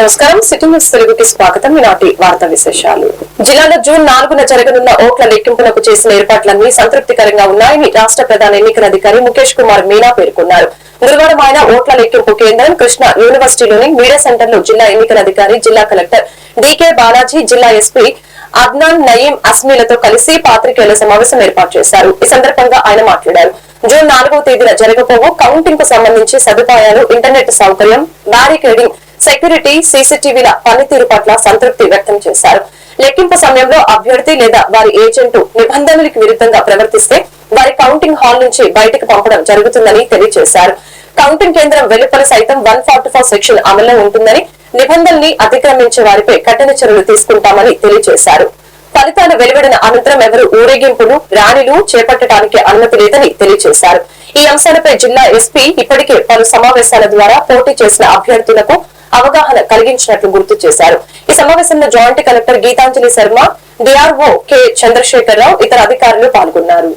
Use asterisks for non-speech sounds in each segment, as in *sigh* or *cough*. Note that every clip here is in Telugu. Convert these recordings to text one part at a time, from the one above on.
నమస్కారం. సిటీ న్యూస్ తెలుగుకి స్వాగతం. ఈనాటి వార్తా విశేషాలు. జిల్లాలో జూన్ నాలుగున జరగనున్న ఓట్ల లెక్కింపునకు చేసిన ఏర్పాట్లన్నీ సంతృప్తికరంగా ఉన్నాయని రాష్ట్ర ప్రధాన ఎన్నికల అధికారి ముఖేష్ కుమార్ మీనా పేర్కొన్నారు. గురువారం ఆయన ఓట్ల లెక్కింపు కేంద్రం కృష్ణ యూనివర్సిటీలోని మీడియా సెంటర్లో జిల్లా ఎన్నికల అధికారి జిల్లా కలెక్టర్ డికే బాలాజీ జిల్లా ఎస్పీ అద్నాన్ నయీం అస్మీలతో కలిసి పాత్రికేయుల సమావేశం ఏర్పాటు చేశారు. ఈ సందర్భంగా ఆయన మాట్లాడారు. జూన్ నాలుగవ తేదీన జరగబోవు కౌంటింగ్కు సంబంధించి సదుపాయాలు ఇంటర్నెట్ సౌకర్యం బ్యారికేడింగ్ సెక్యూరిటీ సీసీటీవీల పనితీరు పట్ల సంతృప్తి వ్యక్తం చేశారు. లెక్కింపు సమయంలో అభ్యర్థి లేదా వారి ఏజెంట్ నిబంధనలకు విరుద్ధంగా ప్రవర్తిస్తే వారి కౌంటింగ్ హాల్ నుంచి బయటకు పంపడం జరుగుతుందని తెలియజేశారు. కౌంటింగ్ కేంద్రం వెలుపల సైతం వన్ ఫార్టీ ఫోర్ సెక్షన్ అమల్లో ఉంటుందని నిబంధనల్ని అతిక్రమించే వారిపై కఠిన చర్యలు తీసుకుంటామని తెలియజేశారు. ఫలితాలు వెలువడిన అనంతరం ఎవరు ఊరేగింపులు ర్యాలీలు చేపట్టడానికి అనుమతి లేదని తెలియజేశారు. ఈ అంశాలపై జిల్లా ఎస్పీ ఇప్పటికే పలు సమావేశాల ద్వారా పోటీ చేసిన అభ్యర్థులకు అవగాహన కలిగించినట్లు గుర్తు చేశారు. ఈ సమావేశంలో joint collector Geethanjali Sharma DRO K Chandrasekhararao ఇతర అధికారులు పాల్గొన్నారు.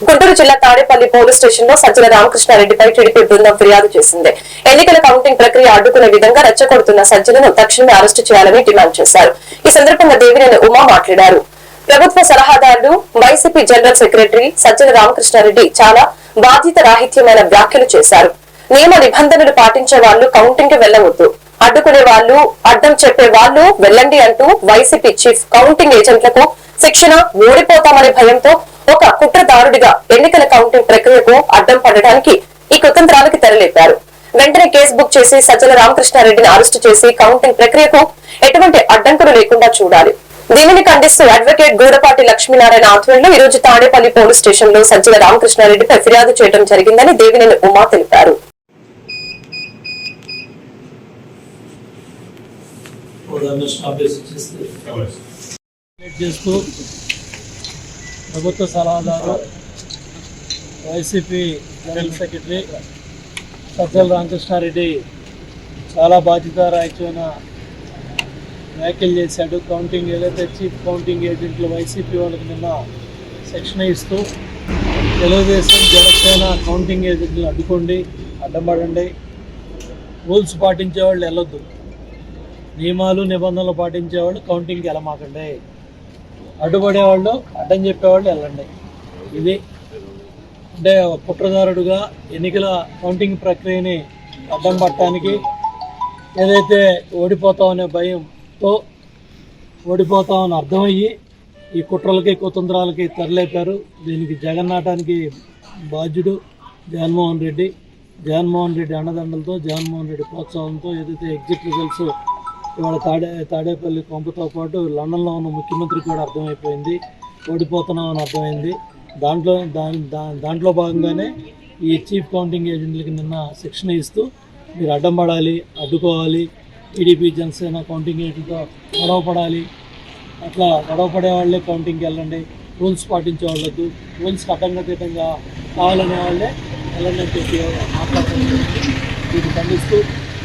గుంటూరు జిల్లా తాడేపల్లి పోలీస్ స్టేషన్లో సజ్జల రామకృష్ణారెడ్డిపై టీడీపీ బృందం ఫిర్యాదు చేసింది. ఎన్నికల కౌంటింగ్ ప్రక్రియ అడ్డుకునే విధంగా రెచ్చగొడుతున్న సజ్జలను తక్షణమే అరెస్టు చేయాలని డిమాండ్ చేశారు. ఈ సందర్భంగా దేవినేని ఉమా మాట్లాడారు. ప్రభుత్వ సలహాదారులు YCP general secretary Sajjala Ramakrishna Reddy చాలా బాధ్యత రాహిత్యమైన వ్యాఖ్యలు చేశారు. నియమ నిబంధనలు పాటించే వాళ్ళు కౌంటింగ్కి వెళ్ళవద్దు అడ్డుకునే వాళ్ళు అడ్డం చెప్పే వాళ్ళు వెళ్ళండి అంటూ వైసీపీ చీఫ్ కౌంటింగ్ ఏజెంట్లకు శిక్షణ ఓడిపోతామనే భయంతో ఒక కుట్రదారుడిగా ఎన్నికల కౌంటింగ్ ప్రక్రియకు అడ్డం పడడానికి ఈ కుతంత్రాలకు తెరలేపారు. వెంటనే కేసు బుక్ చేసి సజ్జల రామకృష్ణారెడ్డిని అరెస్టు చేసి కౌంటింగ్ ప్రక్రియకు ఎటువంటి అడ్డంకులు లేకుండా చూడాలి. దీనిని ఖండిస్తూ అడ్వకేట్ గూడపాటి లక్ష్మీనారాయణ ఆధ్వర్యంలో ఈ రోజు తాడేపల్లి పోలీస్ స్టేషన్లో సజ్జల రామకృష్ణారెడ్డిపై ఫిర్యాదు చేయడం జరిగిందని దేవినేని ఉమా తెలిపారు. చేస్తూ ప్రభుత్వ సలహాదారు YCP general secretary Sajjala Ramakrishna Reddy చాలా బాధ్యత రాయితీన వ్యాఖ్యలు చేశాడు. కౌంటింగ్ ఏదైతే చీఫ్ కౌంటింగ్ ఏజెంట్లు వైసీపీ వాళ్ళకి నిన్న శిక్షణ ఇస్తూ తెలుగుదేశం జనసేన కౌంటింగ్ ఏజెంట్లు అడ్డుకోండి అడ్డంపడండి రూల్స్ పాటించేవాళ్ళు వెళ్ళొద్దు. నియమాలు నిబంధనలు పాటించేవాళ్ళు కౌంటింగ్కి వెళ్ళమాకండి. అడ్డుపడేవాళ్ళు అడ్డం చెప్పేవాళ్ళు వెళ్ళండి. ఇది అంటే కుట్రదారుడుగా ఎన్నికల కౌంటింగ్ ప్రక్రియని అడ్డం పట్టడానికి ఏదైతే ఓడిపోతామనే భయంతో ఓడిపోతామని అర్థమయ్యి ఈ కుట్రలకి కుతంత్రాలకి తరలేపారు. దీనికి జగన్నాటానికి బాధ్యుడు జగన్మోహన్ రెడ్డి. జగన్మోహన్ రెడ్డి అండదండలతో జగన్మోహన్ రెడ్డి ప్రోత్సాహంతో ఏదైతే ఎగ్జిట్ రిజల్ట్స్ ఇవాళ తాడే తాడేపల్లి కొంపతో పాటు లండన్లో ఉన్న ముఖ్యమంత్రికి కూడా అర్థమైపోయింది. ఓడిపోతున్నామని అర్థమైంది. దాంట్లో దాని దాంట్లో భాగంగానే ఈ చీఫ్ కౌంటింగ్ ఏజెంట్లకి నిన్న శిక్షణ ఇస్తూ మీరు అడ్డం పడాలి అడ్డుకోవాలి టీడీపీ జనసేన కౌంటింగ్ ఏజెంట్తో గొడవపడాలి అట్లా గొడవపడే వాళ్ళే కౌంటింగ్కి వెళ్ళండి. రూల్స్ పాటించే వాళ్ళకు రూల్స్కి అడ్డంగా తీటంగా కావాలనే వాళ్ళే వెళ్ళండి అని చెప్పి మాట్లాడుతున్నారు దీన్ని ఖండిస్తూ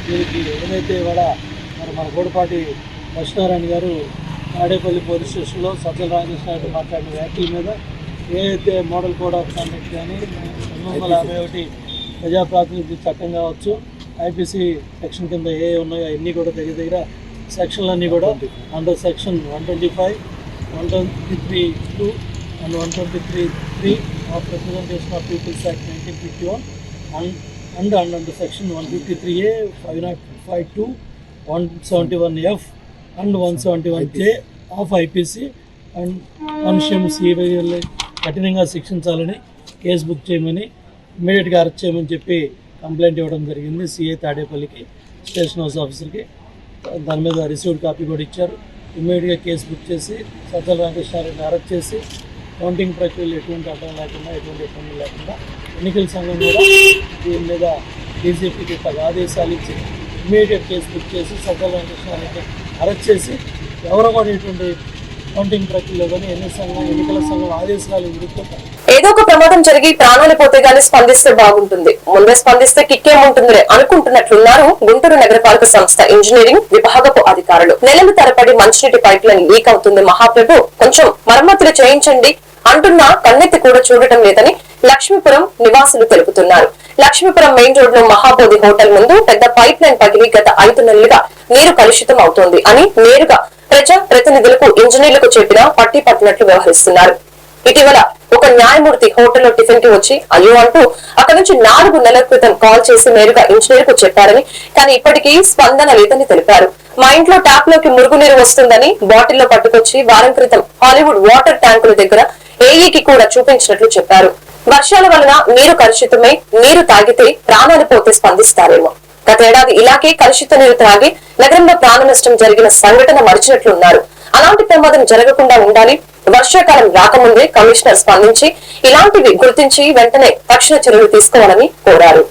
దీనికి ఏదైతే ఇవాళ మన గోడపాటి లక్ష్మీనారాయణ గారు తాడేపల్లి పోలీస్ స్టేషన్లో సజ్జల రాజేశ్వరరావు మాట్లాడిన వ్యాఖ్యల మీద ఏదైతే మోడల్ కోడ్ ఆఫ్ కండక్ట్ కానీ రెండు వందల యాభై ఒకటి ప్రజాప్రాతినిధ్య చట్టం కావచ్చు ఐపీసీ సెక్షన్ కింద ఏ ఉన్నాయో అన్నీ కూడా దగ్గర దగ్గర సెక్షన్లన్నీ కూడా under section one twenty five one twenty three two and one twenty three three of representation of people's act nineteen fifty one and and and under section one fifty three A five naught five two one seventy one F and one seventy one J of IPC and మనుష్యం CBI కఠినంగా శిక్షించాలని కేసు బుక్ చేయమని ఇమీడియట్గా అరెస్ట్ చేయమని చెప్పి కంప్లైంట్ ఇవ్వడం జరిగింది సిఐ తాడేపల్లికి స్టేషన్ హౌస్ ఆఫీసర్కి. దాని మీద రిసీవ్డ్ కాపీ కూడా ఇచ్చారు. ఇమీడియట్గా కేసు బుక్ చేసి సజ్జల రామకృష్ణారెడ్డిని అరెస్ట్ చేసి కౌంటింగ్ ప్రక్రియలు ఎటువంటి అడ్డం లేకుండా ఎటువంటి ఇబ్బంది లేకుండా ఎన్నికల సంఘం కూడా దీని మీద డీజీపీకి ఆదేశాలు ఇచ్చి ఇమీడియట్ కేసు బుక్ చేసి సజ్జల రామకృష్ణారెడ్డిని అరెస్ట్ చేసి ఎవరో కూడా ఇటువంటి కౌంటింగ్ ప్రక్రియలో కానీ సంఘం ఎన్నికల సంఘం ఆదేశాలు ఏదో ఒక ప్రమాదం జరిగి ప్రాణాలు పోతే గానీ స్పందిస్తే బాగుంటుంది. ముందే స్పందిస్తే కిక్కేముంటుందిలే అనుకుంటున్నట్లున్నారు గుంటూరు నగరపాలక సంస్థ ఇంజనీరింగ్ విభాగపు అధికారులు. నెలల తరబడి మంచినీటి పైప్ లైన్ లీక్ అవుతుంది మహాప్రభు. కొంచెం మరమ్మతులు చేయించండి అంటున్నా కన్నెత్తి కూడా చూడటం లేదని లక్ష్మీపురం నివాసులు తెలుపుతున్నారు. లక్ష్మీపురం మెయిన్ రోడ్లో మహాబోధి హోటల్ ముందు పెద్ద పైప్ లైన్ పగిలి గత ఐదు నెలలుగా నీరు కలుషితం అవుతోంది అని నేరుగా ప్రజా ప్రతినిధులకు ఇంజనీర్లకు చెప్పినా పట్టి పట్టినట్లు వ్యవహరిస్తున్నారు. ఇటీవల ఒక న్యాయమూర్తి హోటల్లో టిఫిన్కి వచ్చి అయ్యో అంటూ అక్కడి నుంచి నాలుగు నెలల క్రితం కాల్ చేసి నేరుగా ఇంజనీర్కు చెప్పారని కానీ ఇప్పటికీ స్పందన లేదని తెలిపారు. మా ఇంట్లో ట్యాప్లోకి మురుగునీరు వస్తుందని బాటిల్లో పట్టుకొచ్చి వారం క్రితం హాలీవుడ్ వాటర్ ట్యాంకుల దగ్గర ఏఈకి కూడా చూపించినట్లు చెప్పారు. వర్షాల వలన నీరు కలుషితమై నీరు తాగితే ప్రాణాలు పోతే స్పందిస్తారేమో. గతేడాది ఇలాగే కలుషిత నీరు త్రాగి నగరంలో ప్రాణ నష్టం జరిగిన సంఘటన మరిచినట్లున్నారు. అలాంటి ప్రమాదం జరగకుండా ఉండాలి వర్షాకాలం రాకముందే కమిషనర్ స్పందించి ఇలాంటివి గుర్తించి వెంటనే తక్షణ చర్యలు తీసుకోవాలని కోరారు.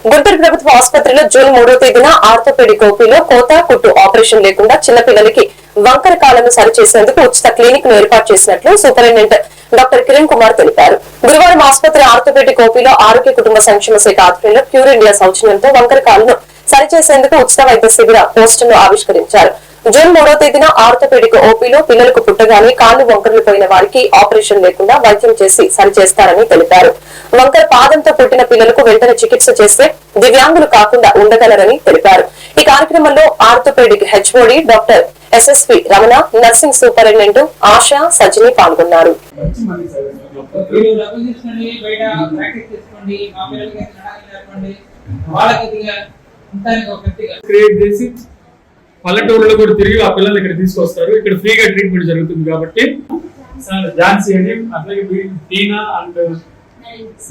గుంటూరు ప్రభుత్వ ఆసుపత్రిలో జూన్ మూడో తేదీన ఆర్థోపెడిక్ ఓపీలో కోత కుట్టు ఆపరేషన్ లేకుండా చిన్నపిల్లలకి వంకర కాలను సరిచేసేందుకు ఉచిత క్లినిక్ను ఏర్పాటు చేసినట్లు సూపరింటెండెంట్ డాక్టర్ కిరణ్ కుమార్ తెలిపారు. గురువారం ఆసుపత్రి ఆర్థోపెడిక్ ఓపీలో ఆరోగ్య కుటుంబ సంక్షేమ శాఖ ఆధ్వర్యంలో క్యూర్ ఇండియా సౌజన్యంతో వంకర కాలను సరిచేసేందుకు ఉచిత వైద్య శిబిర పోస్టును ఆవిష్కరించారు. జూన్ మూడో తేదీన ఆర్థోపెడిక్ ఓపీలో పిల్లలకు పుట్టగానే కాళ్ళు వంకరలు పోయిన వారికి ఆపరేషన్ లేకుండా వైద్యం చేసి సరిచేస్తారని తెలిపారు. వంకర పాదంతో పుట్టిన పిల్లలకు వెంటనే చికిత్స చేస్తే దివ్యాంగులు కాకుండా ఉండగలరని తెలిపారు. ఈ కార్యక్రమంలో orthopaedic HOD doctor SSP Ramana nursing superintendent Asha Sajini పాల్గొన్నారు. వాళ్ళకి క్రియేట్ చేసి పల్లెటూరులో కూడా తిరిగి ఆ పిల్లల్ని ఇక్కడ తీసుకొస్తారు. ఇక్కడ ఫ్రీగా ట్రీట్మెంట్ జరుగుతుంది కాబట్టి సార్ ఝాన్సీ అని అట్లాగే టీనా అండ్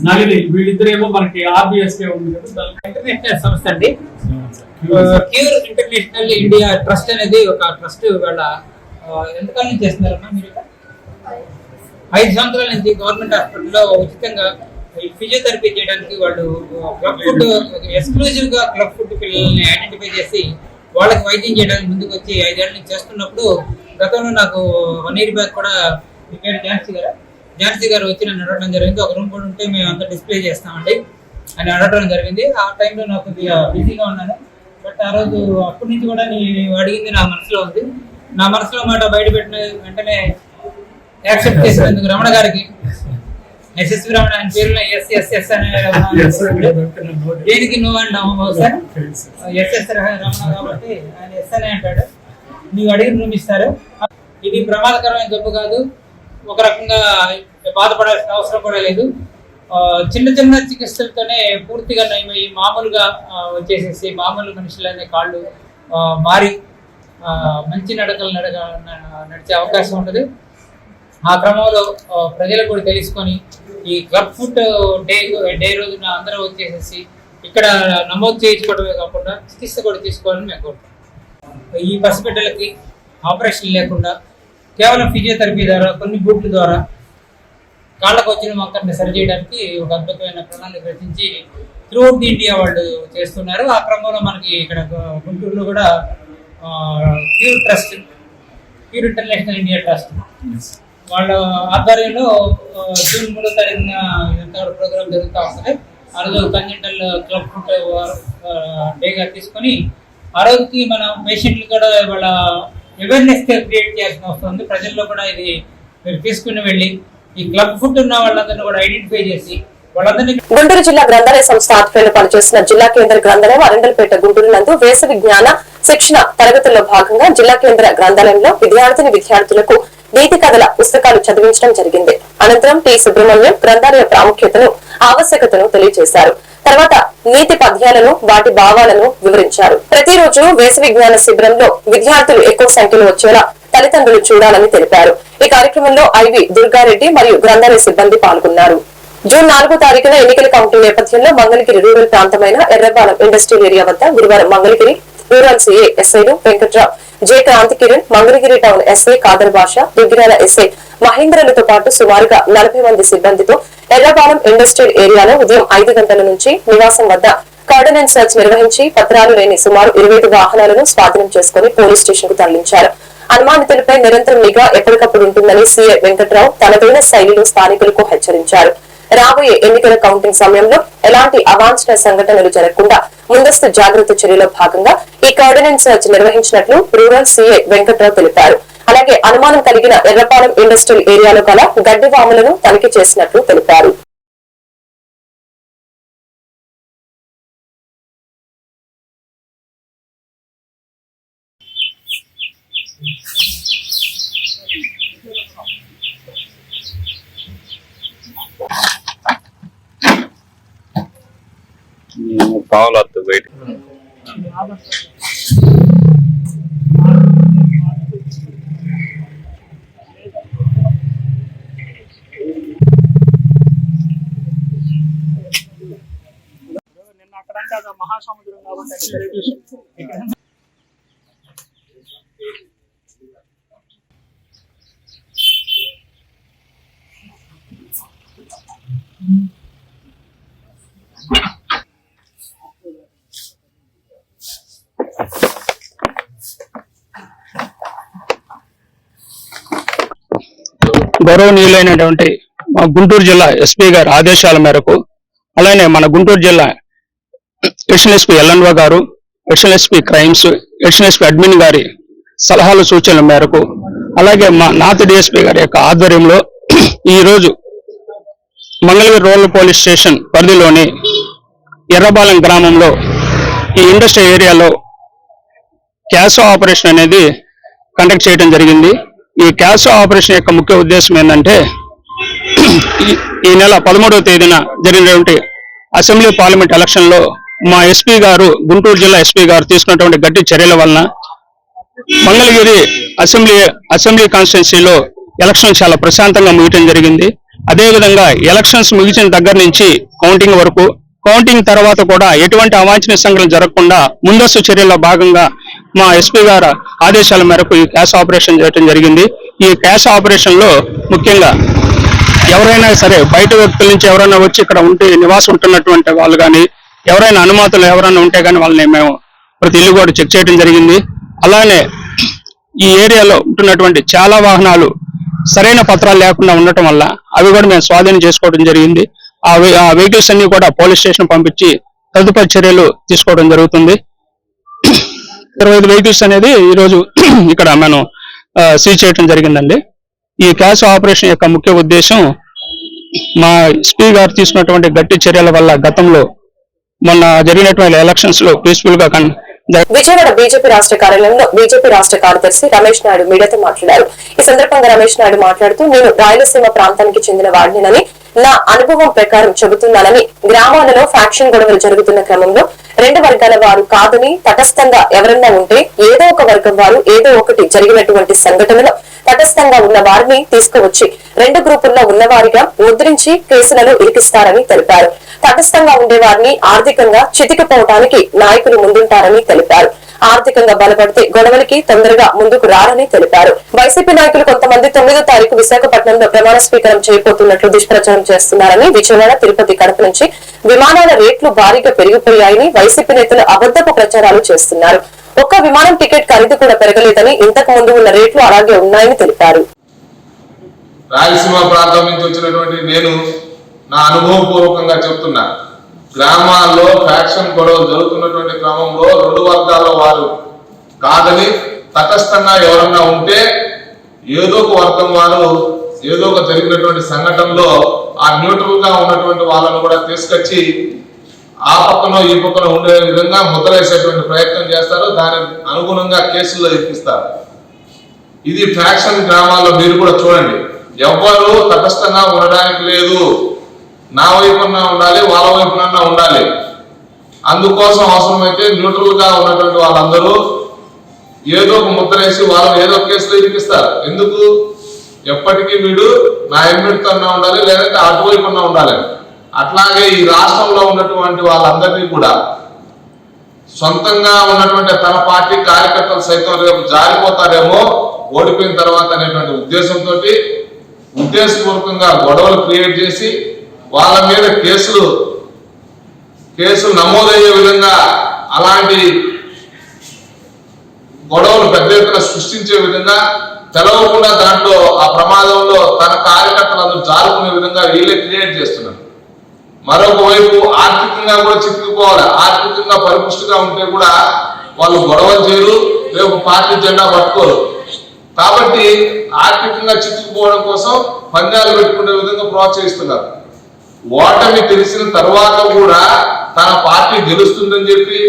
నళిని వీళ్ళిద్దరేమో మనకి ఆర్బిఎస్ ఉంది కదా. ఇంటర్నేషనల్ సంస్థ అండి. క్యూర్ ఇంటర్నేషనల్ ఇండియా ట్రస్ట్ అనేది ఒక ట్రస్ట్ వాళ్ళ ఎంతకాలం చేస్తున్నారమ్మా మీరు? ఐదు సంవత్సరాల నుంచి గవర్నమెంట్ హాస్పిటల్లో ఉచితంగా ఫిజియోథెరపీ చేయడానికి వాళ్ళు క్లబ్ ఫుడ్ ఎక్స్క్లూజివ్గా క్లబ్ ఫుడ్ పిల్లల్ని ఐడెంటిఫై చేసి వాళ్ళకి వైద్యం చేయడానికి ముందుకు వచ్చి ఐదేళ్ళ నుంచి చేస్తున్నప్పుడు గతంలో నాకు వన్ ఇయర్ బ్యాక్ కూడా మీ పేరు ఝాన్సీ గారు? ఝాన్సీ గారు వచ్చి నన్ను అడగడం జరిగింది. ఒక రూమ్ కూడా ఉంటే మేము అంతా డిస్ప్లే చేస్తామండి అని అడగడం జరిగింది. ఆ టైంలో నాకు బిజీగా ఉన్నాను. బట్ ఆ రోజు అప్పటి నుంచి కూడా నేను అడిగింది నా మనసులో ఉంది. నా మనసులో మాట బయట పెట్టిన వెంటనే యాక్సెప్ట్ చేసినందుకు రమణ గారికి ఎస్ఎస్వి రమణ ఆయన పేరులో ఎస్ ఎస్ ఎస్ అనే. దేనికి నువ్వు అన్నాము బహుశా ఎస్ఎస్ రమణ కాబట్టి ఆయన ఎస్ అని అంటాడు. నీవు అడిగిన రూమ్ ఇస్తారు. ఇది ప్రమాదకరమైన జబ్బు కాదు. ఒక రకంగా బాధపడాల్సిన అవసరం కూడా లేదు. చిన్న చిన్న చికిత్సలతోనే పూర్తిగా నయమయ్యి మామూలుగా వచ్చేసేసి మామూలు మనుషులనే కాళ్ళు మారి మంచి నడకలు నడక నడిచే అవకాశం ఉంటుంది ఆ క్రమంలో ప్రజలు కూడా తెలుసుకొని ఈ క్లబ్ ఫుడ్ డే డే రోజున అందరూ వచ్చేసేసి ఇక్కడ నమోదు చేయించుకోవడమే కాకుండా చికిత్స కూడా తీసుకోవాలని మేము కోరుతాం ఈ పసిబిడ్డలకి ఆపరేషన్ లేకుండా కేవలం ఫిజియోథెరపీ ద్వారా కొన్ని బూట్ల ద్వారా కాళ్ళకు వచ్చిన మొక్కల్ని సరి చేయడానికి ఒక అద్భుతమైన ప్రణాళిక రచించి త్రూఅవుట్ ది ఇండియా వాళ్ళు చేస్తున్నారు. ఆ క్రమంలో మనకి ఇక్కడ గుంటూరులో కూడా pure trust pure international India trust వాళ్ళ ఆధ్వర్యంలో జూన్ మూడో తారీఖున ఇదంతా ప్రోగ్రామ్ జరుగుతూ ఉంటుంది. ఆ రోజు కంజెంటల్ క్లబ్ ఫుడ్ డేగా తీసుకొని ఆ రోజుకి మన పేషెంట్లు కూడా వాళ్ళ అవేర్నెస్ క్రియేట్ చేయాల్సిన అవసరం ఉంది. ప్రజల్లో కూడా ఇది మీరు తీసుకుని వెళ్ళి ఈ క్లబ్ ఫుడ్ ఉన్న వాళ్ళందరినీ కూడా ఐడెంటిఫై చేసి వాళ్ళందరినీ గుంటూరు జిల్లా గ్రంథాలయ సంస్థ ఆధ్వర్యంలో పనిచేస్తున్న జిల్లా కేంద్ర గ్రంథాలయం అరండల్పేట గుంటూరు నందు వేసవి జ్ఞాన శిక్షణ తరగతుల్లో భాగంగా జిల్లా కేంద్ర గ్రంథాలయంలో విద్యార్థిని విద్యార్థులకు నీతి కథల పుస్తకాలు చదివించడం జరిగింది. అనంతరం టి. సుబ్రహ్మణ్యం గ్రంథాలయ ప్రాముఖ్యతను ఆవశ్యకతను తెలియజేశారు. తర్వాత నీతి పద్యాలను వాటి భావాలను వివరించారు. ప్రతిరోజు వేసవి జ్ఞాన శిబిరంలో విద్యార్థులు ఎక్కువ సంఖ్యలో వచ్చేలా తల్లిదండ్రులు చూడాలని తెలిపారు. ఈ కార్యక్రమంలో ఐవి దుర్గారెడ్డి మరియు గ్రంథాలయ సిబ్బంది పాల్గొన్నారు. జూన్ నాలుగో తారీఖున ఎన్నికల కౌంటింగ్ నేపథ్యంలో మంగళగిరి రూరల్ ప్రాంతమైన ఎర్రబాలం ఇండస్ట్రియల్ ఏరియా వద్ద గురువారం మంగళగిరి రూరల్ సీఏ ఎస్ఐలు Venkatrao J Kranthi Kiran Mangalagiri town SI Khadar Basha Duggirala SI మహేంద్రలతో పాటు సుమారుగా నలభై మంది సిబ్బందితో ఎర్రపాలెం ఇండస్ట్రియల్ ఏరియాలో ఉదయం ఐదు గంటల నుంచి నివాసం వద్ద కార్డనెన్స్ సర్చ్ నిర్వహించి పత్రాలు లేని సుమారు ఇరవై ఐదు వాహనాలను స్వాధీనం చేసుకుని పోలీస్ స్టేషన్కు తరలించారు. అనుమానితులపై నిరంతరం నిఘా ఎప్పటికప్పుడు ఉంటుందని సీఏ వెంకట్రావు తనదైన శైలిలో స్థానికులకు హెచ్చరించారు. రాబోయే ఎన్నికల కౌంటింగ్ సమయంలో ఎలాంటి అవాంఛన సంఘటనలు జరగకుండా ముందస్తు జాగ్రత్త చర్యలో భాగంగా ఈ కార్డినెన్స్ నిర్వహించినట్లు రూరల్ సీఏ వెంకట్రావు తెలిపారు. అలాగే అనుమానం కలిగిన ఎర్రపాలెం ఇండస్ట్రియల్ ఏరియాలో గల గడ్డి వాములను తనిఖీ చేసినట్లు తెలిపారు. కావాలి బయట నిన్న అక్కడంటే మహాసముద్రం కాబట్టి గౌరవనీయులైనటువంటి మా గుంటూరు జిల్లా ఎస్పీ గారి ఆదేశాల మేరకు అలానే మన గుంటూరు జిల్లా ఎడిషనల్ ఎస్పీ ఎల్ఎన్వ గారు additional SP crimes additional SP admin గారి సలహాలు సూచనల మేరకు అలాగే మా నార్త్ డిఎస్పీ గారి యొక్క ఆధ్వర్యంలో ఈ రోజు మంగళగిరి రూరల్ పోలీస్ స్టేషన్ పరిధిలోని ఎర్రబాలెం గ్రామంలో ఈ ఇండస్ట్రీ ఏరియాలో క్యాసో ఆపరేషన్ అనేది కండక్ట్ చేయడం జరిగింది. ఈ క్యాష్ ఆపరేషన్ యొక్క ముఖ్య ఉద్దేశం ఏంటంటే ఈ- నెల పదమూడవ తేదీన జరిగినటువంటి అసెంబ్లీ పార్లమెంట్ ఎలక్షన్లో మా ఎస్పీ గారు గుంటూరు జిల్లా ఎస్పీ గారు తీసుకున్నటువంటి గట్టి చర్యల వలన మంగళగిరి అసెంబ్లీ అసెంబ్లీ కాన్స్టిట్యున్సీలో ఎలక్షన్ చాలా ప్రశాంతంగా ముగియటం జరిగింది. అదేవిధంగా ఎలక్షన్స్ ముగిసిన దగ్గర నుంచి కౌంటింగ్ వరకు కౌంటింగ్ తర్వాత కూడా ఎటువంటి అవాంఛనీయ సంఘటన జరగకుండా ముందస్తు చర్యల్లో భాగంగా మా ఎస్పీ గారు ఆదేశాల మేరకు ఈ క్యాష్ ఆపరేషన్ చేయడం జరిగింది. ఈ క్యాష్ ఆపరేషన్లో ముఖ్యంగా ఎవరైనా సరే బయట వ్యక్తుల నుంచి ఎవరైనా వచ్చి ఇక్కడ ఉంటే నివాసం ఉంటున్నటువంటి వాళ్ళు కానీ ఎవరైనా అనుమతులు ఎవరైనా ఉంటే కానీ వాళ్ళని మేము ప్రతి ఇల్లు కూడా చెక్ చేయడం జరిగింది. అలానే ఈ ఏరియాలో ఉంటున్నటువంటి చాలా వాహనాలు సరైన పత్రాలు లేకుండా ఉండటం వల్ల అవి కూడా మేము స్వాధీనం చేసుకోవడం జరిగింది. ఆ ఆ వెహికల్స్ అన్ని కూడా పోలీస్ స్టేషన్ పంపించి తదుపరి చర్యలు తీసుకోవడం జరుగుతుంది. ఇరవై ఐదు వెహికల్స్ అనేది ఈ రోజు *clears throat* ఇక్కడ మనం సీజ్ చేయడం జరిగిందండి. ఈ క్యాష్ ఆపరేషన్ యొక్క ముఖ్య ఉద్దేశం మా ఎస్పీ గారు తీసుకున్నటువంటి గట్టి చర్యల వల్ల గతంలో మొన్న జరిగినటువంటి ఎలక్షన్స్లో పీస్ఫుల్గా విజయవాడ బీజేపీ రాష్ట్ర కార్యాలయంలో బీజేపీ రాష్ట్ర కార్యదర్శి రమేష్ నాయుడు మీడియాతో మాట్లాడారు. ఈ సందర్భంగా రమేష్ నాయుడు మాట్లాడుతూ నేను రాయలసీమ ప్రాంతానికి చెందిన వాడినని నా అనుభవం ప్రకారం చెబుతున్నానని గ్రామాలలో ఫ్యాక్షన్ గొడవలు జరుగుతున్న క్రమంలో రెండు వర్గాల వారు కాదని తటస్థంగా ఎవరన్నా ఉంటే ఏదో ఒక వర్గం వారు ఏదో ఒకటి జరిగినటువంటి సంఘటనలో తటస్థంగా ఉన్న వారిని తీసుకువచ్చి రెండు గ్రూపుల్లో ఉన్నవారిగా ముద్రించి కేసులలో ఇరికిస్తారని తెలిపారు. తటస్థంగా ఉండే వారిని ఆర్థికంగా చితికిపోవటానికి నాయకులు ముందుంటారని తెలిపారు. ఆర్థికంగా బలపడితే గొడవలకి తొందరగా ముందుకు రారని తెలిపారు. వైసీపీ నాయకులు కొంతమంది తొమ్మిదో తారీఖు విశాఖపట్నంలో ప్రమాణ స్వీకారం చేయబోతున్నట్లు దుష్ప్రచారం చేస్తున్నారని విజయవాడ తిరుపతి కడప నుంచి విమానాల రేట్లు భారీగా పెరిగిపోయాయని వైసీపీ నేతలు అబద్దపు ప్రచారాలు చేస్తున్నారు. ఒక్క విమానం టికెట్ ఖరీదు కూడా పెరగలేదని ఇంతకు ముందు ఉన్న రేట్లు అలాగే ఉన్నాయని తెలిపారు. రాయలసీమ ప్రాంతం నుంచి వచ్చినటువంటి నేను నా అనుభవపూర్వకంగా చెప్తున్నా. గ్రామాల్లో ఫ్యాక్షన్ గొడవలు జరుగుతున్నటువంటి క్రమంలో రెండు వర్గాల వారు కాదని తటస్థంగా ఎవరన్నా ఉంటే ఏదో ఒక వర్గం వారు ఏదో ఒక జరిగినటువంటి సంఘటనలో ఆ న్యూట్రల్గా ఉన్నటువంటి వాళ్ళను కూడా తీసుకొచ్చి ఆ పక్కన ఈ పక్కన ఉండే విధంగా ముద్రేసేటువంటి ప్రయత్నం చేస్తారు. దానికి అనుగుణంగా కేసుల్లో ఎక్కిస్తారు ఇది ఫ్యాక్షన్ గ్రామాల్లో మీరు కూడా చూడండి. ఎవ్వరు తటస్థంగా ఉండడానికి లేదు. నా వైపున ఉండాలి వాళ్ళ వైపున ఉండాలి. అందుకోసం అవసరమైతే న్యూట్రల్గా ఉన్నటువంటి వాళ్ళందరూ ఏదో ఒక ముద్ర వేసి వాళ్ళని ఏదో ఒక కేసులో ఇరికిస్తారు. ఎందుకు? ఎప్పటికీ వీడు నా ఎమ్మెడితో ఉండాలి లేదంటే అటువైపున ఉండాలి. అట్లాగే ఈ రాష్ట్రంలో ఉన్నటువంటి వాళ్ళందరినీ కూడా సొంతంగా ఉన్నటువంటి తన పార్టీ కార్యకర్తలు సైతం రేపు జారిపోతారేమో ఓడిపోయిన తర్వాత అనేటువంటి ఉద్దేశంతో ఉద్దేశపూర్వకంగా గొడవలు క్రియేట్ చేసి వాళ్ళ మీద కేసులు కేసులు నమోదయ్యే విధంగా అలాంటి గొడవలు పెద్ద ఎత్తున సృష్టించే విధంగా తెలవకుండా దాంట్లో ఆ ప్రమాదంలో తన కార్యకర్తలందరూ జారుకునే విధంగా వీళ్ళే క్రియేట్ చేస్తున్నారు. మరొక వైపు ఆర్థికంగా కూడా చిక్కుకుపోవాలి. ఆర్థికంగా పరిపుష్టిగా ఉంటే కూడా వాళ్ళు గొడవలు చేయరు రేపు పార్టీ జెండా పట్టుకోరు. కాబట్టి ఆర్థికంగా చిక్కుకుపోవడం కోసం పందాలు పెట్టుకునే విధంగా ప్రోత్సహిస్తున్నారు. ఓటమి తెలిసిన తర్వాత కూడా తన పార్టీ గెలుస్తుందని చెప్పి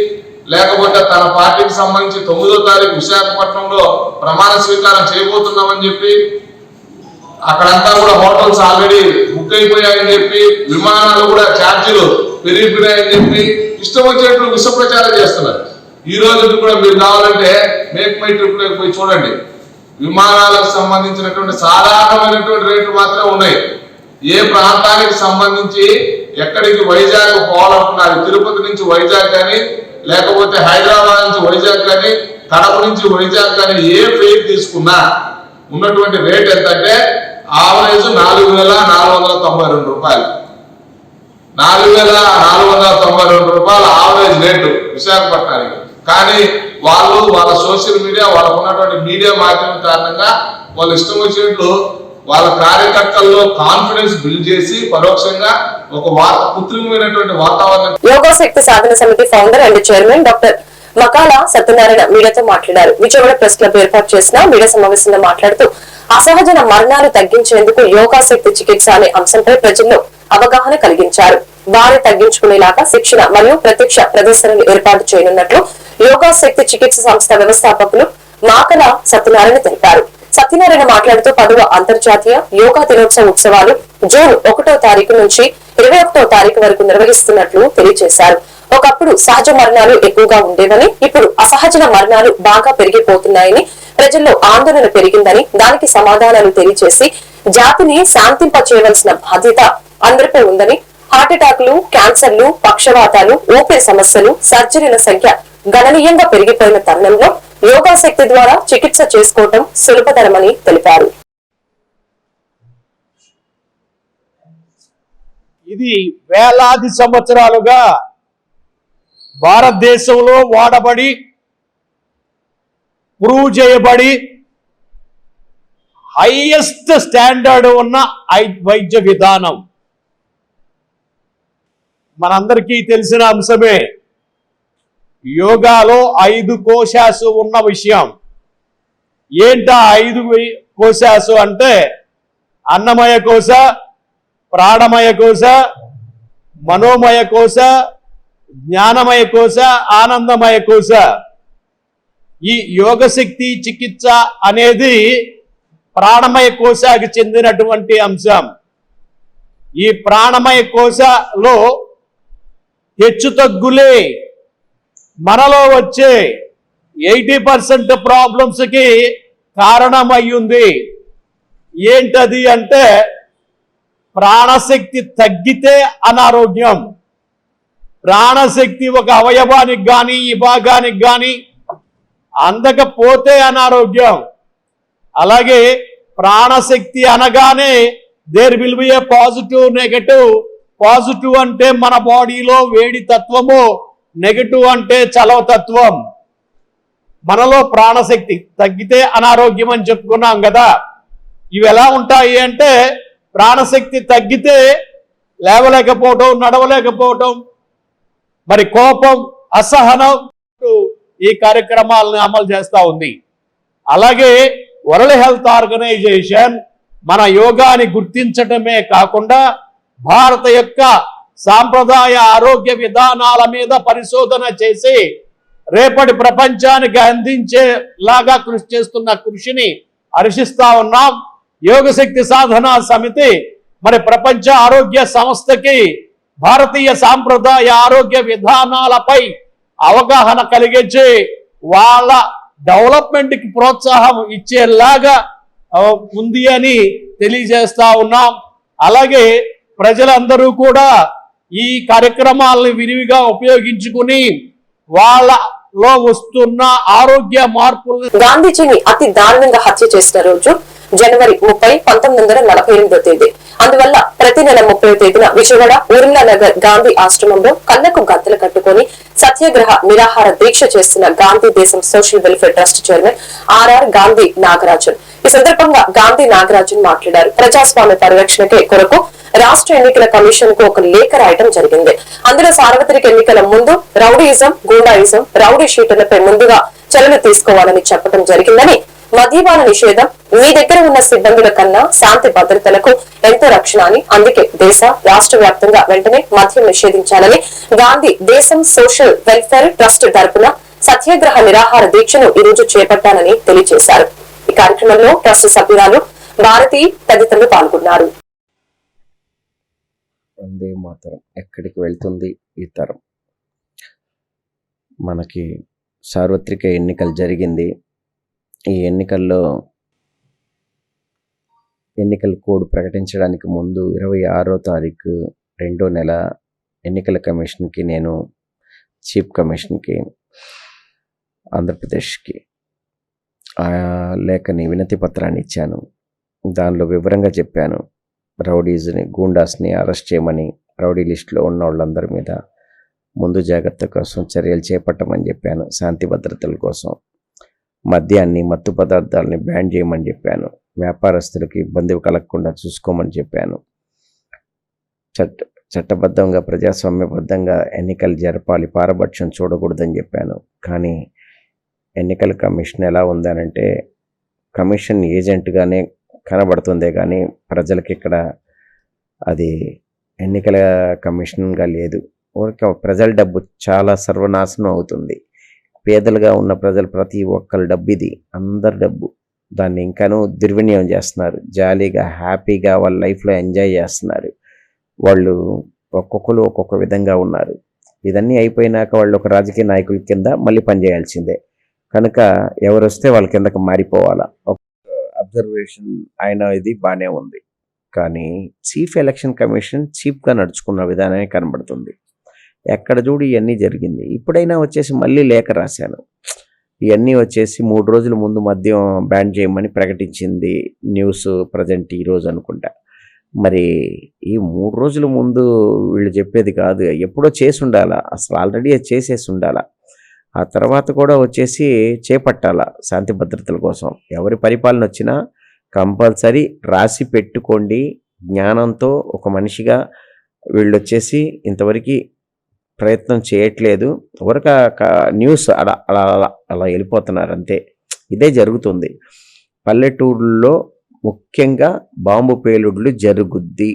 లేకపోతే తన పార్టీకి సంబంధించి తొమ్మిదో తారీఖు విశాఖపట్నంలో ప్రమాణ స్వీకారం చేయబోతున్నామని చెప్పి అక్కడంతా కూడా హోటల్స్ ఆల్రెడీ బుక్ అయిపోయాయని చెప్పి విమానాలు కూడా ఛార్జీలు పెరిగిపోయాయని చెప్పి ఇష్టం వచ్చినట్లు విష ప్రచారం చేస్తున్నారు. ఈ రోజు కూడా మీరు కావాలంటే మేక్ మై ట్రిప్లోకి పోయి చూడండి. విమానాలకు సంబంధించినటువంటి సాధారణమైనటువంటి రేట్లు మాత్రమే ఉన్నాయి. ఏ ప్రాంతానికి సంబంధించి ఎక్కడికి వైజాగ్ పోవాలనుకున్నారు? తిరుపతి నుంచి వైజాగ్ కానీ లేకపోతే హైదరాబాద్ నుంచి వైజాగ్ కానీ కడప నుంచి వైజాగ్ కానీ ఏ ఫ్లైట్ తీసుకున్నా ఉన్నటువంటి రేట్ ఎంత అంటే ఆవరేజ్ నాలుగు వేల నాలుగు వందల తొంభై రెండు రూపాయలు. నాలుగు వేల నాలుగు వందల తొంభై రెండు రూపాయలు ఆవరేజ్ రేటు విశాఖపట్నానికి. కానీ వాళ్ళు వాళ్ళ సోషల్ మీడియా వాళ్ళకు ఉన్నటువంటి మీడియా మాధ్యమం కారణంగా వాళ్ళు ఇష్టం వచ్చినట్లు వాళ్ళ కార్యకర్తల్లో కాన్ఫిడెన్స్ బిల్డ్ చేసి పరోక్షంగా ఒక కృత్రిమమైనటువంటి వాతావరణం Yoga Shakti Sadhana Samithi founder and chairman doctor Makala Satyanarayana మీడియాతో మాట్లాడారు. విజయవాడ ప్రెస్ క్లబ్ ఏర్పాటు చేసిన మీడియా సమావేశంలో మాట్లాడుతూ అసహజన మరణాలు తగ్గించేందుకు యోగా శక్తి చికిత్స అనే అంశంపై ప్రజల్లో అవగాహన కలిగించారు. వారి తగ్గించుకునేలాగా శిక్షణ మరియు ప్రత్యక్ష ప్రదర్శనలు ఏర్పాటు చేయనున్నట్లు యోగా శక్తి చికిత్స సంస్థ వ్యవస్థాపకులు మాకల సత్యనారాయణ తెలిపారు. సత్యనారాయణ మాట్లాడుతూ పదవ అంతర్జాతీయ యోగా దినోత్సవ ఉత్సవాలు జూన్ ఒకటో తారీఖు నుంచి ఇరవై ఒకటో తారీఖు వరకు నిర్వహిస్తున్నట్లు తెలియజేశారు. ఒకప్పుడు సహజ మరణాలు ఎక్కువగా ఉండేవని ఇప్పుడు అసహజన మరణాలు బాగా పెరిగిపోతున్నాయని ప్రజల్లో ఆందోళన పెరిగిందని దానికి సమాధానాలు తెలియజేసి జాతిని శాంతింప చేయవలసిన బాధ్యత అందరిపై ఉందని హార్ట్ అటాక్లు క్యాన్సర్లు పక్షవాతాలు ఊపిరి సమస్యలు సర్జరీల సంఖ్య గణనీయంగా పెరిగిపోయిన తరుణంలో యోగా శక్తి ద్వారా చికిత్స చేసుకోవటం సులభతరమని తెలిపారు. ఇది వేలాది సంవత్సరాలుగా భారతదేశంలో వాడబడి ప్రూవ్ చేయబడి హైయెస్ట్ స్టాండర్డ్ ఉన్న ఐ- వైద్య విధానం. మనందరికీ తెలిసిన అంశమే యోగాలో ఐదు కోశాసు ఉన్న విషయం. ఏంటా ఐదు కోశాసు అంటే? అన్నమయ కోశ ప్రాణమయ కోశ మనోమయ కోశ జ్ఞానమయ కోశ ఆనందమయ కోశ. ఈ యోగశక్తి చికిత్స అనేది ప్రాణమయ కోశకి చెందినటువంటి అంశం. ఈ ప్రాణమయ కోశలో హెచ్చు తగ్గులే మనలో వచ్చే ఎయిటీ పర్సెంట్ ప్రాబ్లమ్స్కి కారణమయ్యింది. ఏంటది అంటే ప్రాణశక్తి తగ్గితే అనారోగ్యం. ప్రాణశక్తి ఒక అవయవానికి కానీ ఈ భాగానికి కానీ అందకపోతే అనారోగ్యం. అలాగే ప్రాణశక్తి అనగానే there will be a positive negative positive అంటే మన బాడీలో వేడి తత్వము నెగటివ్ అంటే చలవ తత్వం మనలో ప్రాణశక్తి తగ్గితే అనారోగ్యం అని చెప్పుకున్నాం కదా. ఇవి ఎలా ఉంటాయి అంటే ప్రాణశక్తి తగ్గితే లేవలేకపోవటం నడవలేకపోవటం మరి కోపం అసహనం ఈ కార్యక్రమాలను అమలు చేస్తూ ఉంది. అలాగే వరల్డ్ హెల్త్ ఆర్గనైజేషన్ మన యోగాని గుర్తించటమే కాకుండా భారత యొక్క సాంప్రదాయ ఆరోగ్య విధానాల మీద పరిశోధన చేసి రేపటి ప్రపంచానికి అందించేలాగా కృషి చేస్తున్న కృషిని హర్షిస్తా ఉన్నాం. యోగశక్తి సాధన సాధనా సమితి మరి ప్రపంచ ఆరోగ్య సంస్థకి భారతీయ సాంప్రదాయ ఆరోగ్య విధానాలపై అవగాహన కలిగించి వాళ్ళ డెవలప్మెంట్కి ప్రోత్సాహం ఇచ్చేలాగా ఉంది అని తెలియజేస్తా ఉన్నాం. అలాగే ప్రజలందరూ కూడా ఈ కార్యక్రమాలను విరివిగా ఉపయోగించుకుని వాళ్ళలో వస్తున్న ఆరోగ్య మార్పులు గాంధీజీని అతి దారుణంగా హత్య చేసిన రోజు జనవరి ముప్పై పంతొమ్మిది వందల నలభై ఎనిమిదో తేదీ. అందువల్ల ప్రతి నెల ముప్పై తేదీన విజయవాడ ఊర్లా నగర్ గాంధీ ఆశ్రమంలో కళ్ళకు గద్దలు కట్టుకొని సత్యాగ్రహ నిరాహార దీక్ష చేస్తున్న Gandhi Desam social welfare trust chairman RR Gandhi Nagarajan. ఈ సందర్భంగా గాంధీ నాగరాజన్ మాట్లాడారు. ప్రజాస్వామ్య పరిరక్షణకే కొరకు రాష్ట్ర ఎన్నికల కమిషన్కు ఒక లేఖ రాయటం జరిగింది. అందులో సార్వత్రిక ఎన్నికల ముందు రౌడీయిజం గూండాయిజం రౌడీ షీటర్లపై ముందుగా చర్యలు తీసుకోవాలని చెప్పడం జరిగిందని మద్యపాన నిషేధం మీ దగ్గర ఉన్న సిబ్బందుల కన్నా శాంతి భద్రతలకు ఎంతో రక్షణ అని అందుకే దేశ రాష్ట్ర వ్యాప్తంగా వెంటనే మద్యం నిషేధించాలని Gandhi Desam social welfare trust తరపున సత్యాగ్రహ నిరాహార దీక్షను ఈ రోజు చేపట్టాలని తెలియజేశారు. ఈ కార్యక్రమంలో ట్రస్ట్ సభ్యురాలు భారతి తదితరులు పాల్గొన్నారు. వందే మాతరం. ఎక్కడికి వెళ్తుంది ఈ తరం? మనకి సార్వత్రిక ఎన్నికలు జరిగింది. ఈ ఎన్నికల్లో ఎన్నికల కోడ్ ప్రకటించడానికి ముందు ఇరవై ఆరో తారీఖు రెండో నెల ఎన్నికల కమిషన్కి నేను చీఫ్ కమిషన్కి ఆంధ్రప్రదేశ్కి ఆ లేఖని వినతి పత్రాన్ని ఇచ్చాను. దానిలో వివరంగా చెప్పాను. రౌడీస్ని గూండాస్ని అరెస్ట్ చేయమని రౌడీ లిస్టులో ఉన్న వాళ్ళందరి మీద ముందు జాగ్రత్త కోసం చర్యలు చేపట్టమని చెప్పాను. శాంతి భద్రతల కోసం. మద్యాన్ని మత్తు పదార్థాలని బ్యాన్ చేయమని చెప్పాను. వ్యాపారస్తులకు ఇబ్బంది కలగకుండా చూసుకోమని చెప్పాను. చట్ట చట్టబద్ధంగా ప్రజాస్వామ్యబద్ధంగా ఎన్నికలు జరపాలి పారపక్షం చూడకూడదని చెప్పాను. కానీ ఎన్నికల కమిషన్ ఎలా ఉందనంటే కమిషన్ ఏజెంట్గానే కనబడుతుందే కానీ ప్రజలకి ఇక్కడ అది ఎన్నికల కమిషన్గా లేదు. ఊరికే ప్రజల డబ్బు చాలా సర్వనాశనం అవుతుంది. పేదలుగా ఉన్న ప్రజలు ప్రతి ఒక్కరి డబ్బు ఇది అందరి డబ్బు దాన్ని ఇంకాను దుర్వినియోగం చేస్తున్నారు. జాలీగా హ్యాపీగా వాళ్ళ లైఫ్లో ఎంజాయ్ చేస్తున్నారు. వాళ్ళు ఒక్కొక్కరు ఒక్కొక్క విధంగా ఉన్నారు. ఇదన్నీ అయిపోయినాక వాళ్ళు ఒక రాజకీయ నాయకుల కింద మళ్ళీ పనిచేయాల్సిందే. కనుక ఎవరు వస్తే వాళ్ళ కిందకి మారిపోవాలా. అబ్జర్వేషన్ ఆయన ఇది బాగానే ఉంది. కానీ చీఫ్ ఎలక్షన్ కమిషన్ చీప్గా నడుచుకున్న విధానమే కనబడుతుంది. ఎక్కడ చూడు ఇవన్నీ జరిగింది. ఇప్పుడైనా వచ్చేసి మళ్ళీ లేఖ రాశాను. ఇవన్నీ వచ్చేసి మూడు రోజుల ముందు మద్యం బ్యాన్ చేయమని ప్రకటించింది న్యూస్ ప్రజెంట్ ఈరోజు అనుకుంటా. మరి ఈ మూడు రోజుల ముందు వీళ్ళు చెప్పేది కాదు. ఎప్పుడో చేసి ఉండాలా. అసలు ఆల్రెడీ అది చేసేసి ఉండాలా. ఆ తర్వాత కూడా వచ్చేసి చేపట్టాల శాంతి భద్రతల కోసం. ఎవరి పరిపాలన వచ్చినా కంపల్సరీ రాసి పెట్టుకోండి. జ్ఞానంతో ఒక మనిషిగా వీళ్ళు వచ్చేసి ఇంతవరకు ప్రయత్నం చేయట్లేదు. ఊరక న్యూస్ అలా అలా అలా అలా వెళ్ళిపోతున్నారు అంతే. ఇదే జరుగుతుంది. పల్లెటూరుల్లో ముఖ్యంగా బాంబు పేలుడులు జరుగుద్ది.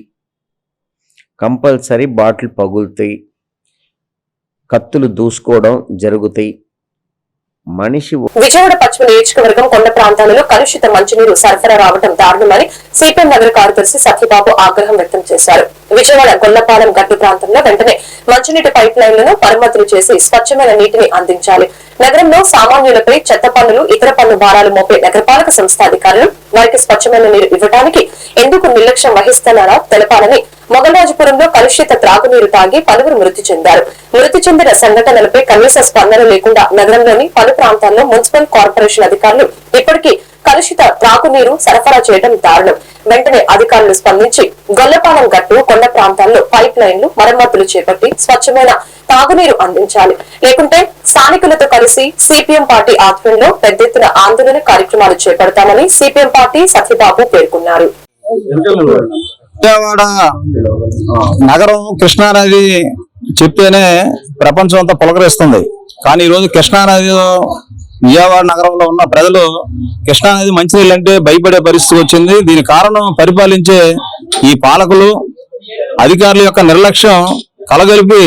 కంపల్సరీ బాటిల్ పగులుతాయి. కత్తులు దూసుకోవడం జరుగుతాయి. మనిషి విజయవాడ పశ్చిమ నియోజకవర్గం కొండ ప్రాంతాలలో కలుషిత మంచినీరు సరఫరా రావడం దారుణమని సిపిఎం నగర కార్యదర్శి సత్యబాబు ఆగ్రహం వ్యక్తం చేశారు. విజయవాడ గొల్లపాలెం గట్టు ప్రాంతంలో వెంటనే మంచినీటి పైప్ లైన్లను మరమ్మతులు చేసి స్వచ్ఛమైన నీటిని అందించాలి. నగరంలో సామాన్యులపై చెత్త పన్నులు ఇతర పన్ను భారాలు మోపే నగరపాలక సంస్థ అధికారులు వారికి స్వచ్ఛమైన నీరు ఇవ్వడానికి ఎందుకు నిర్లక్ష్యం వహిస్తున్నారో తెలపాలని మొగలాజపురంలో కలుషిత త్రాగునీరు తాగి పలువురు మృతి చెందారు. మృతి చెందిన సంఘటనలపై కనీస స్పందన లేకుండా నగరంలోని పలు ప్రాంతాల్లో మున్సిపల్ కార్పొరేషన్ అధికారులు ఇప్పటికీ కలుషిత త్రాగునీరు సరఫరా చేయడం దారుణం. వెంటనే అధికారులు స్పందించి గొల్లపాలెం గట్టు కొండ ప్రాంతాల్లో పైప్ లైన్లు మరమ్మతులు చేపట్టి స్వచ్ఛమైన తాగునీరు అందించాలి. లేకుంటే స్థానికులతో కలిసి సిపిఎం పార్టీ ఆధ్వర్యంలో పెద్ద ఎత్తున ఆందోళన కార్యక్రమాలు చేపడతామని సిపిఎం పార్టీ సత్యబాబు పేర్కొన్నారు. విజయవాడ నగరం కృష్ణానది చెప్తేనే ప్రపంచం అంతా పులకరిస్తుంది. కానీ ఈరోజు కృష్ణానదిలో విజయవాడ నగరంలో ఉన్న ప్రజలు కృష్ణా నది మంచినీళ్ళు అంటే భయపడే పరిస్థితి వచ్చింది. దీని కారణం పరిపాలించే ఈ పాలకులు అధికారుల యొక్క నిర్లక్ష్యం కలగలిపి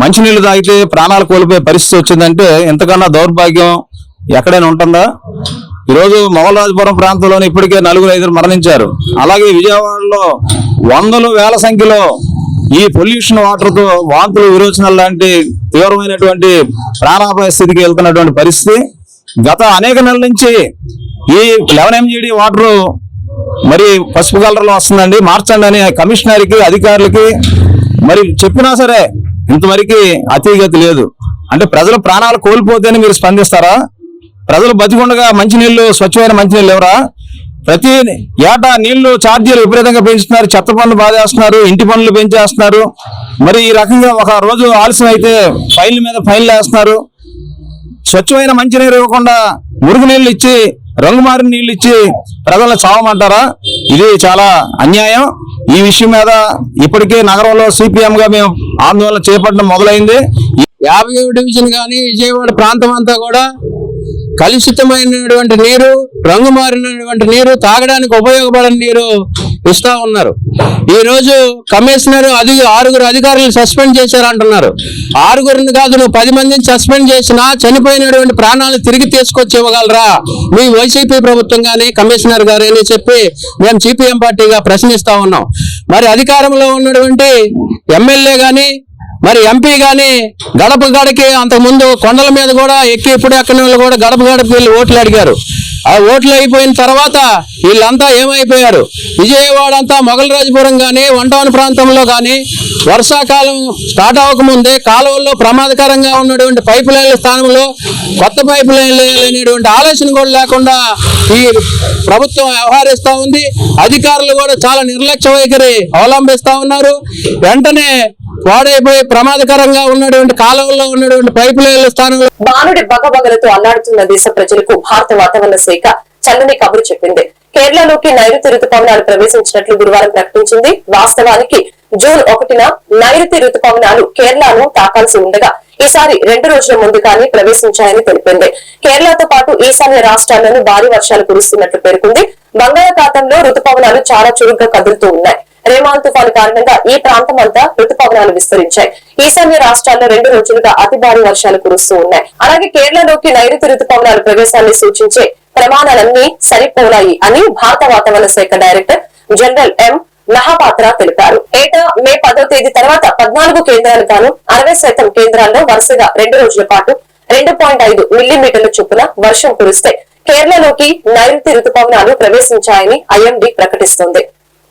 మంచినీళ్ళు తాగితే ప్రాణాలు కోల్పోయే పరిస్థితి వచ్చిందంటే ఎంతకన్నా దౌర్భాగ్యం ఎక్కడైనా ఉంటుందా? ఈరోజు మొగలరాజపురం ప్రాంతంలోనే ఇప్పటికే నలుగురు ఐదు మరణించారు. అలాగే విజయవాడలో వందలు వేల సంఖ్యలో ఈ పొల్యూషన్ వాటర్తో వాంతులు విరోచనాలు లాంటి తీవ్రమైనటువంటి ప్రాణాపాయ స్థితికి వెళ్తున్నటువంటి పరిస్థితి. గత అనేక నెలల నుంచి ఈ లెవెన్ ఎంజీడీ వాటర్ మరి పసుపు కలర్లో వస్తుందండి. మార్చండి అని కమిషనర్కి అధికారులకి మరి చెప్పినా సరే ఇంతవరకు అతిగతి లేదు. అంటే ప్రజలు ప్రాణాలు కోల్పోతేనే మీరు స్పందిస్తారా? ప్రజలు బతికుండగా మంచినీళ్ళు స్వచ్ఛమైన మంచినీళ్ళు ఎవరా ప్రతి ఏటా నీళ్ళు ఛార్జీలు విపరీతంగా పెంచుతున్నారు. చెత్త పనులు బాధేస్తున్నారు ఇంటి పనులు పెంచేస్తున్నారు. మరి ఈ రకంగా ఒక రోజు ఆలస్యం అయితే ఫైల్ మీద ఫైన్లు వేస్తున్నారు. స్వచ్ఛమైన మంచినీరు ఇవ్వకుండా మురుగు నీళ్ళు ఇచ్చి రంగు మారిన నీళ్ళు ఇచ్చి ప్రజలను చావమంటారా? ఇది చాలా అన్యాయం. ఈ విషయం మీద ఇప్పటికే నగరంలో సిపిఎం గా మేము ఆందోళన చేపట్టడం మొదలైంది. యాభై డివిజన్ కానీ విజయవాడ ప్రాంతం అంతా కూడా కలుషితమైనటువంటి నీరు రంగు మారినటువంటి నీరు తాగడానికి ఉపయోగపడని నీరు ఇస్తా ఉన్నారు. ఈ రోజు కమిషనర్ అది ఆరుగురు అధికారులు సస్పెండ్ చేశారు అంటున్నారు ఆరుగురిని కాదు నువ్వు పది మందిని సస్పెండ్ చేసినా చనిపోయినటువంటి ప్రాణాలు తిరిగి తీసుకొచ్చి ఇవ్వగలరా? మీ వైసీపీ ప్రభుత్వం కానీ కమిషనర్ గారు అని చెప్పి మేము సిపిఎం పార్టీగా ప్రశ్నిస్తా ఉన్నాం. మరి అధికారంలో ఉన్నటువంటి ఎమ్మెల్యే కానీ మరి ఎంపీ కానీ గడప గడకి అంతకుముందు కొండల మీద కూడా ఎక్కి ఇప్పుడు ఎక్కడి వాళ్ళు కూడా గడప గడపకి వెళ్ళి ఓట్లు అడిగారు. ఆ ఓట్లు అయిపోయిన తర్వాత వీళ్ళంతా ఏమైపోయారు? విజయవాడ అంతా మొగలరాజపురం కానీ వంటవన ప్రాంతంలో కానీ వర్షాకాలం స్టార్ట్ అవ్వకముందే కాలువల్లో ప్రమాదకరంగా ఉన్నటువంటి పైప్ లైన్ల స్థానంలో కొత్త పైప్ లైన్లు అనేటువంటి ఆలోచన కూడా లేకుండా ఈ ప్రభుత్వం వ్యవహరిస్తూ ఉంది. అధికారులు కూడా చాలా నిర్లక్ష్య వైఖరి అవలంబిస్తా ఉన్నారు. వెంటనే పాడైపోయి ప్రమాదకరంగా ఉన్నటువంటి కాలువల్లో ఉన్నటువంటి పైపు లైన్ల స్థానంలో బాలుడి బగబగలతో అల్లాడుతున్న దేశ ప్రజలకు భారత వాతావరణ శాఖ చల్లని కబురు చెప్పింది. కేరళలోకి నైరుతి రుతుపవనాలు ప్రవేశించినట్లు గురువారం ప్రకటించింది. వాస్తవానికి జూన్ ఒకటిన నైరుతి రుతుపవనాలు కేరళను తాకాల్సి ఉండగా ఈసారి రెండు రోజుల ముందుగానే ప్రవేశించాయని తెలిపింది. కేరళతో పాటు ఈశాన్య రాష్ట్రాలను భారీ వర్షాలు కురుస్తున్నట్లు పేర్కొంది. బంగాళాఖాతంలో రుతుపవనాలు చాలా చురుగ్గా కదులుతూ ఉన్నాయి. రేమాల్ తుఫాను కారణంగా ఈ ప్రాంతం అంతా రుతుపవనాలు విస్తరించాయి. ఈశాన్య రాష్ట్రాల్లో రెండు రోజులుగా అతి భారీ వర్షాలు కురుస్తూ ఉన్నాయి. అలాగే కేరళలోకి నైరుతి రుతుపవనాలు ప్రవేశాన్ని సూచించే ప్రమాణాలన్నీ సరిపోలాయి అని భారత వాతావరణ శాఖ డైరెక్టర్ జనరల్ ఎం. మహాపాత్ర తెలిపారు. ఏటా మే పదో తేదీ తర్వాత పద్నాలుగు కేంద్రాలు గాను అరవై శాతం కేంద్రాల్లో వరుసగా రెండు రోజుల పాటు రెండు పాయింట్ ఐదు మిల్లీమీటర్ల చొప్పున వర్షం కురిస్తే కేరళలోకి నైరుతి రుతుపవనాలు ప్రవేశించాయని ఐఎండీ ప్రకటిస్తోంది.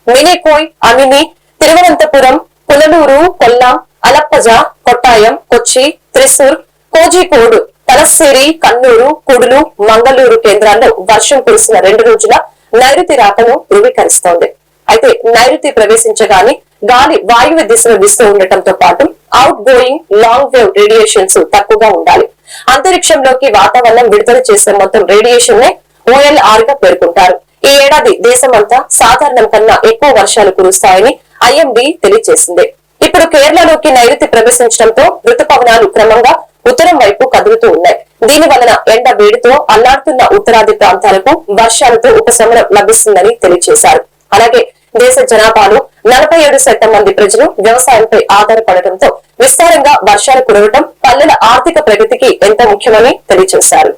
మినికోయ్ అమిని తిరువనంతపురం పునలూరు కొల్లాం అలప్పజ కొట్టాయం కొచ్చి త్రిశూర్ కోజికోడు తలస్సేరి కన్నూరు కుడులు మంగళూరు కేంద్రాల్లో వర్షం కురిసిన రెండు రోజుల నైరుతి రాకను ధృవీకరిస్తోంది. అయితే నైరుతి ప్రవేశించగానే గాలి వాయువ్య దిశలో వీస్తూ ఉండటంతో పాటు out going long wave radiations తక్కువగా ఉండాలి. అంతరిక్షంలోకి వాతావరణం విడుదల చేసే మొత్తం రేడియేషన్ నే ఓఎల్ఆర్గా పేర్కొంటారు. ఈ ఏడాది దేశమంతా సాధారణం కన్నా ఎక్కువ వర్షాలు కురుస్తాయని ఐఎండీ తెలియజేసింది. ఇప్పుడు కేరళలోకి నైరుతి ప్రవేశించడంతో ఋతుపవనాలు క్రమంగా ఉత్తరం వైపు కదులుతూ ఉన్నాయి. దీని వలన ఎండ వేడితో అల్లాడుతున్న ఉత్తరాది ప్రాంతాలకు వర్షాలతో ఉపశమనం లభిస్తుందని తెలియజేశారు. అలాగే దేశ జనాభాలో నలభై ఏడు శాతం మంది ప్రజలు వ్యవసాయంపై ఆధారపడటంతో విస్తారంగా వర్షాలు కురవడం పల్లెల ఆర్థిక ప్రగతికి ఎంత ముఖ్యమని తెలియజేశారు.